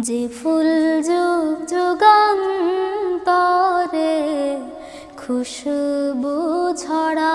যে ফুল যুগ যুগান্তরে খুশবু ছড়া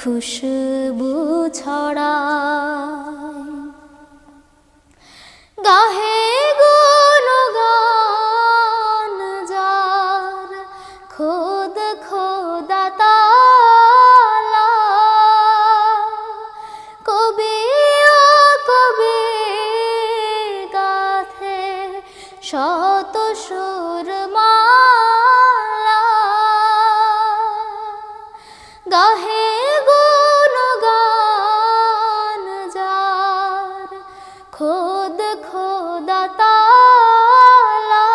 খুশবু ছড়ায়। গাহে গাহে গুণগান যার, খোদ খোদা তালা।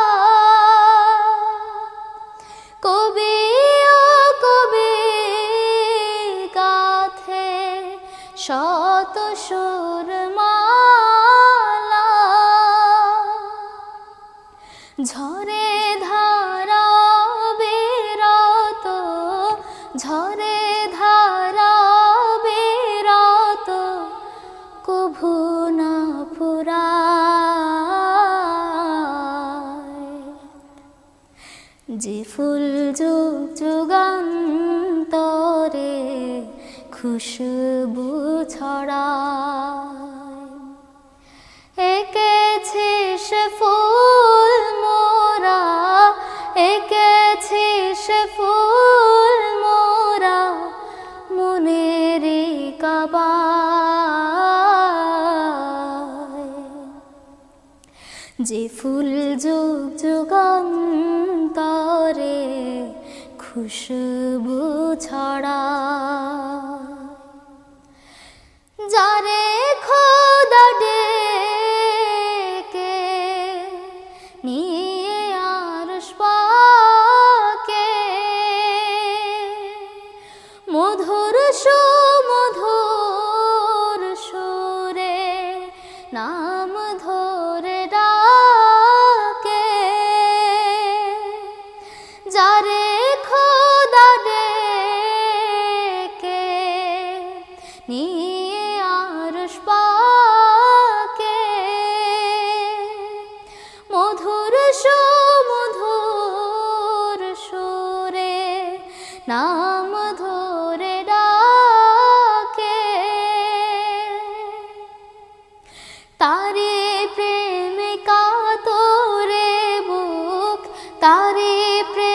কবি ও কবি গাথে শত সুর মালা। ঝরে ধারা যে ফুল যুগ যুগান্তরে খুশবু ছড়ায়। এঁকেছে সে ফুল মোরা, এঁকেছে সে ফুল মোরা মনের কাবায়। যে ফুল যুগ যুগান্তরে খুশবু ছড়া। যারে খোদা ডেকে নিয়ে আরশ পাকে মধুর সুমধুর সুরে নাম ধরে নিয়ে আরশ পাকে। মধুর সুমধুর সুরে নাম ধরে ডাকে। তারে প্রেম কাতরে বুক, তারে প্রেম